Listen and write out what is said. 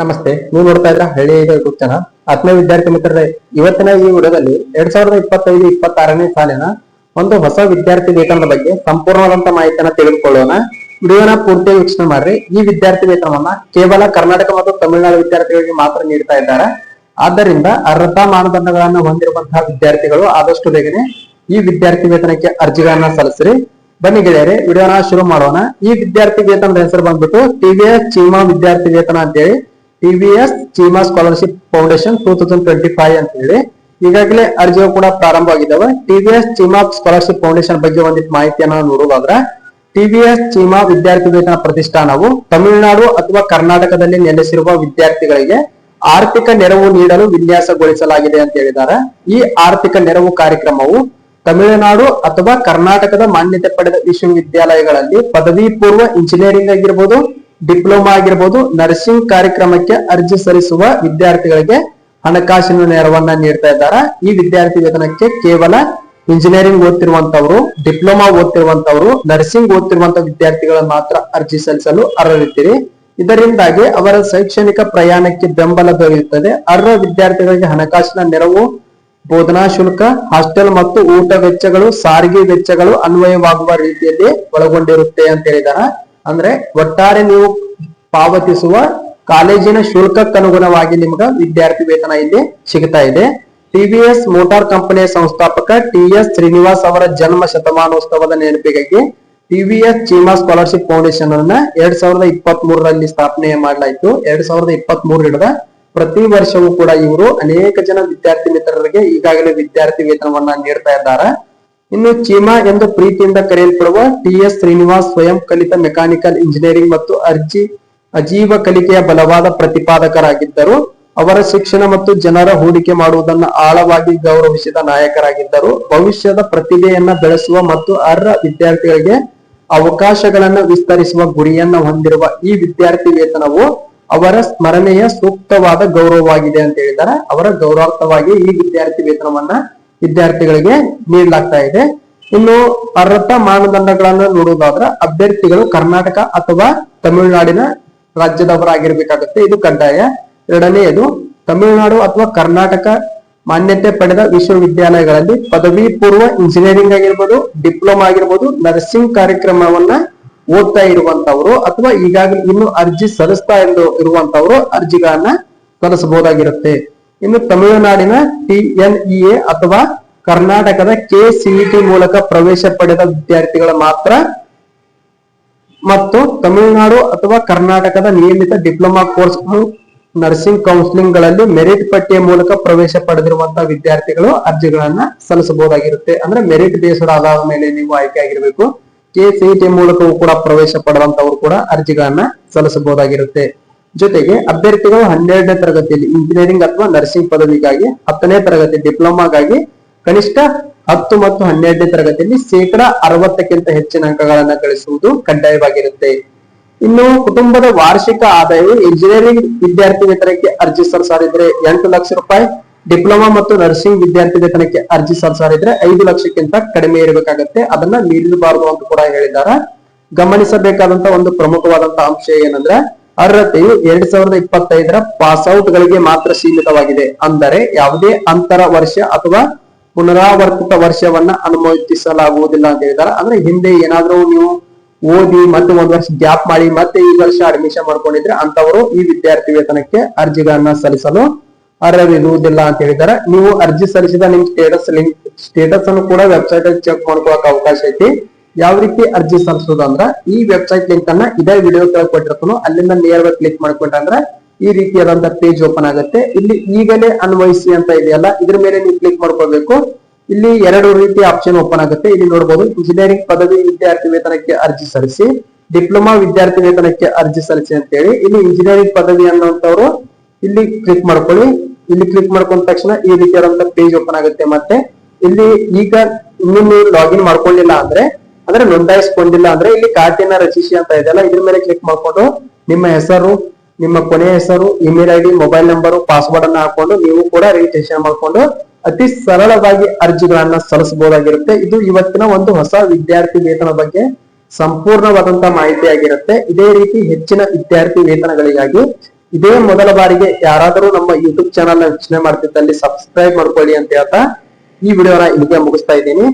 ನಮಸ್ತೆ, ನೀವು ನೋಡ್ತಾ ಇದ್ರ ಹಳ್ಳಿ ಯೂಟ್ಯೂಬ್ ಚಾನಲ್ ವಿದ್ಯಾರ್ಥಿ ಮಿತ್ರರೇ, ಇವತ್ತಿನ ಈ ವಿಡಿಯೋದಲ್ಲಿ ಎರಡ್ ಸಾವಿರದ ಇಪ್ಪತ್ತೈದು, ಇಪ್ಪತ್ತಾರನೇ ಸಾಲಿನ ಒಂದು ಹೊಸ ವಿದ್ಯಾರ್ಥಿ ವೇತನದ ಬಗ್ಗೆ ಸಂಪೂರ್ಣವಾದಂತ ಮಾಹಿತಿಯನ್ನ ತಿಳಿದುಕೊಳ್ಳೋಣ ವಿಡಿಯೋನ ಪೂರ್ತಿ ವೀಕ್ಷಣೆ ಮಾಡ್ರಿ. ಈ ವಿದ್ಯಾರ್ಥಿ ವೇತನವನ್ನ ಕೇವಲ ಕರ್ನಾಟಕ ಮತ್ತು ತಮಿಳುನಾಡು ವಿದ್ಯಾರ್ಥಿಗಳಿಗೆ ಮಾತ್ರ ನೀಡ್ತಾ ಇದ್ದಾರೆ. ಆದ್ದರಿಂದ ಅರ್ಹತಾ ಮಾನದಂಡಗಳನ್ನು ಹೊಂದಿರುವಂತಹ ವಿದ್ಯಾರ್ಥಿಗಳು ಆದಷ್ಟು ಬೇಗನೆ ಈ ವಿದ್ಯಾರ್ಥಿ ವೇತನಕ್ಕೆ ಅರ್ಜಿಗಳನ್ನ ಸಲ್ಲಿಸ್ರಿ. ಬನ್ನಿ ಗೆಳೆಯರೆ, ವಿಡಿಯೋನ ಶುರು ಮಾಡೋಣ. ಈ ವಿದ್ಯಾರ್ಥಿ ವೇತನದ ಹೆಸರು ಬಂದ್ಬಿಟ್ಟು ಟಿವಿಎಸ್ ಚೀಮಾ ವಿದ್ಯಾರ್ಥಿ ವೇತನ ಅಂತೇಳಿ TVS Cheema scholarship foundation two thousand twenty five ಅಂತ ಹೇಳಿ ಈಗಾಗಲೇ ಅರ್ಜಿಗಳು ಕೂಡ ಪ್ರಾರಂಭ ಆಗಿದ್ದಾವೆ ಟಿವಿಎಸ್ ಚೀಮಾ ಸ್ಕಾಲರ್ಶಿಪ್ ಫೌಂಡೇಶನ್ ಬಗ್ಗೆ ಒಂದಿಷ್ಟು ಮಾಹಿತಿಯನ್ನು ನೋಡುವುದಾದ್ರೆ ಟಿವಿಎಸ್ ಚೀಮಾ ವಿದ್ಯಾರ್ಥಿ ವೇತನ ಪ್ರತಿಷ್ಠಾನವು ತಮಿಳುನಾಡು ಅಥವಾ ಕರ್ನಾಟಕದಲ್ಲಿ ನೆಲೆಸಿರುವ ವಿದ್ಯಾರ್ಥಿಗಳಿಗೆ ಆರ್ಥಿಕ ನೆರವು ನೀಡಲು ವಿನ್ಯಾಸಗೊಳಿಸಲಾಗಿದೆ ಅಂತ ಹೇಳಿದ್ದಾರೆ. ಈ ಆರ್ಥಿಕ ನೆರವು ಕಾರ್ಯಕ್ರಮವು ತಮಿಳುನಾಡು ಅಥವಾ ಕರ್ನಾಟಕದ ಮಾನ್ಯತೆ ಪಡೆದ ವಿಶ್ವವಿದ್ಯಾಲಯಗಳಲ್ಲಿ ಪದವಿ ಪೂರ್ವ ಇಂಜಿನಿಯರಿಂಗ್ ಆಗಿರ್ಬೋದು ಡಿಪ್ಲೊಮಾ ಆಗಿರ್ಬೋದು ನರ್ಸಿಂಗ್ ಕಾರ್ಯಕ್ರಮಕ್ಕೆ ಅರ್ಜಿ ಸಲ್ಲಿಸುವ ವಿದ್ಯಾರ್ಥಿಗಳಿಗೆ ಹಣಕಾಸಿನ ನೆರವನ್ನ ನೀಡ್ತಾ ಇದ್ದಾರೆ. ಈ ವಿದ್ಯಾರ್ಥಿ ವೇತನಕ್ಕೆ ಕೇವಲ ಇಂಜಿನಿಯರಿಂಗ್ ಓದ್ತಿರುವಂತವರು, ಡಿಪ್ಲೊಮಾ ಓದ್ತಿರುವಂತವರು, ನರ್ಸಿಂಗ್ ಓದ್ತಿರುವಂತ ವಿದ್ಯಾರ್ಥಿಗಳು ಮಾತ್ರ ಅರ್ಜಿ ಸಲ್ಲಿಸಲು ಅರ್ಹರಿದ್ದೀರಿ. ಇದರಿಂದಾಗಿ ಅವರ ಶೈಕ್ಷಣಿಕ ಪ್ರಯಾಣಕ್ಕೆ ಬೆಂಬಲ ದೊರೆಯುತ್ತದೆ. ಅರ್ಹ ವಿದ್ಯಾರ್ಥಿಗಳಿಗೆ ಹಣಕಾಸಿನ ನೆರವು, ಬೋಧನಾ ಶುಲ್ಕ, ಹಾಸ್ಟೆಲ್ ಮತ್ತು ಊಟ ವೆಚ್ಚಗಳು, ಸಾರಿಗೆ ವೆಚ್ಚಗಳು ಅನ್ವಯವಾಗುವ ರೀತಿಯಲ್ಲಿ ಒಳಗೊಂಡಿರುತ್ತೆ ಅಂತ ಹೇಳಿದಾರ ಅಂದ್ರೆ ಒಟ್ಟಾರೆ ನೀವು ಪಾವತಿಸುವ ಕಾಲೇಜಿನ ಶುಲ್ಕಕ್ಕನುಗುಣವಾಗಿ ನಿಮ್ಗ ವಿದ್ಯಾರ್ಥಿ ವೇತನ ಇಲ್ಲಿ ಸಿಗ್ತಾ ಇದೆ. ಟಿವಿಎಸ್ ಮೋಟಾರ್ ಕಂಪನಿಯ ಸಂಸ್ಥಾಪಕ ಟಿ ಎಸ್ ಶ್ರೀನಿವಾಸ್ ಅವರ ಜನ್ಮ ಶತಮಾನೋತ್ಸವದ ನೆನಪಿಗಾಗಿ ಟಿವಿಎಸ್ ಚೀಮಾ ಸ್ಕಾಲರ್ಶಿಪ್ ಫೌಂಡೇಶನ್ ಅನ್ನ ಎರಡ್ ಸಾವಿರದ ಇಪ್ಪತ್ತ್ ಮೂರರಲ್ಲಿ ಸ್ಥಾಪನೆ ಮಾಡಲಾಯಿತು. ಎರಡ್ ಸಾವಿರದ ಇಪ್ಪತ್ತ್ ಮೂರರಿಂದ ಪ್ರತಿ ವರ್ಷವೂ ಕೂಡ ಇವರು ಅನೇಕ ಜನ ವಿದ್ಯಾರ್ಥಿ ಮಿತ್ರರಿಗೆ ಈಗಾಗಲೇ ವಿದ್ಯಾರ್ಥಿ ವೇತನವನ್ನ ನೀಡ್ತಾ ಇದ್ದಾರೆ. ಇನ್ನು ಚೀಮಾ ಎಂದು ಪ್ರೀತಿಯಿಂದ ಕರೆಯಲ್ಪಡುವ ಟಿ ಎಸ್ ಶ್ರೀನಿವಾಸ್ ಸ್ವಯಂ ಕಲಿತ ಮೆಕ್ಯಾನಿಕಲ್ ಇಂಜಿನಿಯರಿಂಗ್ ಮತ್ತು ಅರ್ಜಿ ಅಜೀವ ಕಲಿಕೆಯ ಬಲವಾದ ಪ್ರತಿಪಾದಕರಾಗಿದ್ದರು. ಅವರ ಶಿಕ್ಷಣ ಮತ್ತು ಜನರ ಹೂಡಿಕೆ ಮಾಡುವುದನ್ನು ಆಳವಾಗಿ ಗೌರವಿಸಿದ ನಾಯಕರಾಗಿದ್ದರು. ಭವಿಷ್ಯದ ಪ್ರತಿಭೆಯನ್ನ ಬೆಳೆಸುವ ಮತ್ತು ಅರ್ಹ ವಿದ್ಯಾರ್ಥಿಗಳಿಗೆ ಅವಕಾಶಗಳನ್ನು ವಿಸ್ತರಿಸುವ ಗುರಿಯನ್ನ ಹೊಂದಿರುವ ಈ ವಿದ್ಯಾರ್ಥಿ ವೇತನವು ಅವರ ಸ್ಮರಣೆಯ ಸೂಕ್ತವಾದ ಗೌರವವಾಗಿದೆ ಅಂತ ಹೇಳಿದ್ದಾರೆ. ಅವರ ಗೌರವಾರ್ಥವಾಗಿ ಈ ವಿದ್ಯಾರ್ಥಿ ವೇತನವನ್ನ ವಿದ್ಯಾರ್ಥಿಗಳಿಗೆ ನೀಡಲಾಗ್ತಾ ಇದೆ. ಇನ್ನು ಅರ್ಹತಾ ಮಾನದಂಡಗಳನ್ನ ನೋಡುವುದಾದ್ರೆ ಅಭ್ಯರ್ಥಿಗಳು ಕರ್ನಾಟಕ ಅಥವಾ ತಮಿಳುನಾಡಿನ ರಾಜ್ಯದವರಾಗಿರ್ಬೇಕಾಗುತ್ತೆ. ಇದು ಕಡ್ಡಾಯ. ಎರಡನೆಯದು, ತಮಿಳುನಾಡು ಅಥವಾ ಕರ್ನಾಟಕ ಮಾನ್ಯತೆ ಪಡೆದ ವಿಶ್ವವಿದ್ಯಾಲಯಗಳಲ್ಲಿ ಪದವಿ ಪೂರ್ವ ಇಂಜಿನಿಯರಿಂಗ್ ಆಗಿರ್ಬೋದು, ಡಿಪ್ಲೊಮಾ ಆಗಿರ್ಬೋದು, ನರ್ಸಿಂಗ್ ಕಾರ್ಯಕ್ರಮವನ್ನ ಓದ್ತಾ ಇರುವಂತವರು ಅಥವಾ ಈಗಾಗಲೇ ಇನ್ನು ಅರ್ಜಿ ಸಲ್ಲಿಸ್ತಾ ಇರುವಂತವರು ಅರ್ಜಿಗಳನ್ನ ಸಲ್ಲಿಸಬಹುದಾಗಿರುತ್ತೆ. ಇನ್ನು ತಮಿಳುನಾಡಿನ ಟಿಎನ್ಇಎ ಅಥವಾ ಕರ್ನಾಟಕದ ಕೆಸಿಇಟಿ ಮೂಲಕ ಪ್ರವೇಶ ಪಡೆದ ವಿದ್ಯಾರ್ಥಿಗಳ ಮಾತ್ರ ಮತ್ತು ತಮಿಳುನಾಡು ಅಥವಾ ಕರ್ನಾಟಕದ ನಿಯಮಿತ ಡಿಪ್ಲೊಮಾ ಕೋರ್ಸ್ ನರ್ಸಿಂಗ್ ಕೌನ್ಸಿಲಿಂಗ್ಗಳಲ್ಲಿ ಮೆರಿಟ್ ಪಟ್ಟಿಯ ಮೂಲಕ ಪ್ರವೇಶ ಪಡೆದಿರುವಂತಹ ವಿದ್ಯಾರ್ಥಿಗಳು ಅರ್ಜಿಗಳನ್ನ ಸಲ್ಲಿಸಬಹುದಾಗಿರುತ್ತೆ. ಅಂದ್ರೆ ಮೆರಿಟ್ ಬೇಸ್ಡ್ ಆಧಾರದ ಮೇಲೆ ನೀವು ಆಯ್ಕೆ ಆಗಿರಬೇಕು. ಕೆಸಿಇಟಿ ಮೂಲಕವೂ ಕೂಡ ಪ್ರವೇಶ ಪಡೆದಂತವರು ಕೂಡ ಅರ್ಜಿಗಳನ್ನ ಸಲ್ಲಿಸಬಹುದಾಗಿರುತ್ತೆ. ಜೊತೆಗೆ ಅಭ್ಯರ್ಥಿಗಳು ಹನ್ನೆರಡನೇ ತರಗತಿಯಲ್ಲಿ ಇಂಜಿನಿಯರಿಂಗ್ ಅಥವಾ ನರ್ಸಿಂಗ್ ಪದವಿಗಾಗಿ ಹತ್ತನೇ ತರಗತಿ ಡಿಪ್ಲೊಮಾಗಾಗಿ ಕನಿಷ್ಠ ಹತ್ತು ಮತ್ತು ಹನ್ನೆರಡನೇ ತರಗತಿಯಲ್ಲಿ ಶೇಕಡ ಅರವತ್ತಕ್ಕಿಂತ ಹೆಚ್ಚಿನ ಅಂಕಗಳನ್ನ ಗಳಿಸುವುದು ಕಡ್ಡಾಯವಾಗಿರುತ್ತೆ. ಇನ್ನು ಕುಟುಂಬದ ವಾರ್ಷಿಕ ಆದಾಯವು ಇಂಜಿನಿಯರಿಂಗ್ ವಿದ್ಯಾರ್ಥಿ ವೇತನಕ್ಕೆ ಅರ್ಜಿ ಸಲ್ಲಿಸಿದ್ರೆ ಎಂಟು ಲಕ್ಷ ರೂಪಾಯಿ ಡಿಪ್ಲೊಮಾ ಮತ್ತು ನರ್ಸಿಂಗ್ ವಿದ್ಯಾರ್ಥಿ ವೇತನಕ್ಕೆ ಅರ್ಜಿ ಸಲ್ಲಿಸಿದ್ರೆ ಐದು ಲಕ್ಷಕ್ಕಿಂತ ಕಡಿಮೆ ಇರಬೇಕಾಗತ್ತೆ. ಅದನ್ನ ಮೀರಿರಬಾರದು ಅಂತ ಕೂಡ ಹೇಳಿದ್ದಾರೆ. ಗಮನಿಸಬೇಕಾದಂತ ಒಂದು ಪ್ರಮುಖವಾದಂತಹ ಅಂಶ ಏನಂದ್ರೆ ಅರ್ಹತೆಯು ಎರಡ್ ಸಾವಿರದ ಇಪ್ಪತ್ತೈದರ ಪಾಸ್ ಔಟ್ ಗಳಿಗೆ ಮಾತ್ರ ಸೀಮಿತವಾಗಿದೆ. ಅಂದರೆ ಯಾವುದೇ ಅಂತರ ವರ್ಷ ಅಥವಾ ಪುನರಾವರ್ತಿತ ವರ್ಷವನ್ನ ಅನುಮೋದಿಸಲಾಗುವುದಿಲ್ಲ ಅಂತ ಹೇಳಿದಾರೆ ಅಂದ್ರೆ ಹಿಂದೆ ಏನಾದ್ರೂ ನೀವು ಓದಿ ಮತ್ತೆ ಒಂದ್ ವರ್ಷ ಗ್ಯಾಪ್ ಮಾಡಿ ಮತ್ತೆ ಈ ವರ್ಷ ಅಡ್ಮಿಷನ್ ಮಾಡ್ಕೊಂಡಿದ್ರೆ ಅಂತವರು ಈ ವಿದ್ಯಾರ್ಥಿ ವೇತನಕ್ಕೆ ಅರ್ಜಿಗಳನ್ನ ಸಲ್ಲಿಸಲು ಅರ್ಹರಿರುವುದಿಲ್ಲ ಅಂತ ಹೇಳಿದಾರೆ ನೀವು ಅರ್ಜಿ ಸಲ್ಲಿಸಿದ ನಿಮ್ ಸ್ಟೇಟಸ್ ಲಿಂಕ್ ಸ್ಟೇಟಸ್ ಅನ್ನು ಕೂಡ ವೆಬ್ಸೈಟ್ ಅಲ್ಲಿ ಚೆಕ್ ಮಾಡ್ಕೊಳಕ್ ಅವಕಾಶ ಐತಿ. ಯಾವ ರೀತಿ ಅರ್ಜಿ ಸಲ್ಲಿಸೋದು ಅಂದ್ರೆ ಈ ವೆಬ್ಸೈಟ್ ಲಿಂಕ್ ಅನ್ನ ಇದೇ ವಿಡಿಯೋ ಕೆಳಗೆ ಕೊಟ್ಟಿರ್ತಾನೋ. ಅಲ್ಲಿಂದ ನೇರವಾಗಿ ಕ್ಲಿಕ್ ಮಾಡ್ಕೊಂಡ್ರೆ ಈ ರೀತಿಯಾದಂತ ಪೇಜ್ ಓಪನ್ ಆಗುತ್ತೆ. ಇಲ್ಲಿ ಈಗಲೇ ಅನ್ವಯಿಸಿ ಅಂತ ಇದೆಯಲ್ಲ, ಇದ್ರ ಮೇಲೆ ನೀವು ಕ್ಲಿಕ್ ಮಾಡ್ಕೋಬೇಕು ಇಲ್ಲಿ ಎರಡು ರೀತಿಯ ಆಪ್ಷನ್ ಓಪನ್ ಆಗುತ್ತೆ. ಇಲ್ಲಿ ನೋಡಬಹುದು ಇಂಜಿನಿಯರಿಂಗ್ ಪದವಿ ವಿದ್ಯಾರ್ಥಿ ವೇತನಕ್ಕೆ ಅರ್ಜಿ ಸಲ್ಲಿಸಿ ಡಿಪ್ಲೊಮಾ ವಿದ್ಯಾರ್ಥಿ ವೇತನಕ್ಕೆ ಅರ್ಜಿ ಸಲ್ಲಿಸಿ ಅಂತ ಹೇಳಿ ಇಲ್ಲಿ ಇಂಜಿನಿಯರಿಂಗ್ ಪದವಿ ಅನ್ನುವಂಥವ್ರು ಇಲ್ಲಿ ಕ್ಲಿಕ್ ಮಾಡ್ಕೊಳ್ಳಿ. ಇಲ್ಲಿ ಕ್ಲಿಕ್ ಮಾಡ್ಕೊಂಡ ತಕ್ಷಣ ಈ ರೀತಿಯಾದಂತ ಪೇಜ್ ಓಪನ್ ಆಗುತ್ತೆ ಮತ್ತೆ. ಇಲ್ಲಿ ಈಗ ಇನ್ನು ನೀವು ಲಾಗಿನ್ ಮಾಡ್ಕೊಳ್ಳಿಲ್ಲ ಅಂದ್ರೆ ಅಂದ್ರೆ ನೋಂದಾಯಿಸ್ಕೊಂಡಿಲ್ಲ ಅಂದ್ರೆ ಇಲ್ಲಿ ಖಾತೆಯನ್ನ ರಚಿಸಿ ಅಂತ ಇದೆಯಲ್ಲ, ಇದ್ರ ಮೇಲೆ ಕ್ಲಿಕ್ ಮಾಡ್ಕೊಂಡು ನಿಮ್ಮ ಹೆಸರು, ನಿಮ್ಮ ಕೊನೆಯ ಹೆಸರು email ID mobile number password ಅನ್ನ ಹಾಕೊಂಡು ನೀವು ಕೂಡ ರಿಜಿಸ್ಟ್ರೇಷನ್ ಮಾಡ್ಕೊಂಡು ಅತಿ ಸರಳವಾಗಿ ಅರ್ಜಿಗಳನ್ನ ಸಲ್ಲಿಸಬಹುದಾಗಿರುತ್ತೆ. ಇದು ಇವತ್ತಿನ ಒಂದು ಹೊಸ ವಿದ್ಯಾರ್ಥಿ ವೇತನ ಬಗ್ಗೆ ಸಂಪೂರ್ಣವಾದಂತ ಮಾಹಿತಿ ಆಗಿರುತ್ತೆ ಇದೇ ರೀತಿ ಹೆಚ್ಚಿನ ವಿದ್ಯಾರ್ಥಿ ವೇತನಗಳಿಗಾಗಿ ಇದೇ ಮೊದಲ ಬಾರಿಗೆ ಯಾರಾದರೂ ನಮ್ಮ ಯೂಟ್ಯೂಬ್ ಚಾನಲ್ನ ವೀಕ್ಷಣೆ ಮಾಡ್ತಿದ್ದಲ್ಲಿ ಸಬ್ಸ್ಕ್ರೈಬ್ ಮಾಡ್ಕೊಳ್ಳಿ ಅಂತ ಹೇಳ್ತಾ ಈ ವಿಡಿಯೋನ ಇಲ್ಲಿಗೆ ಮುಗಿಸ್ತಾ ಇದ್ದೀನಿ.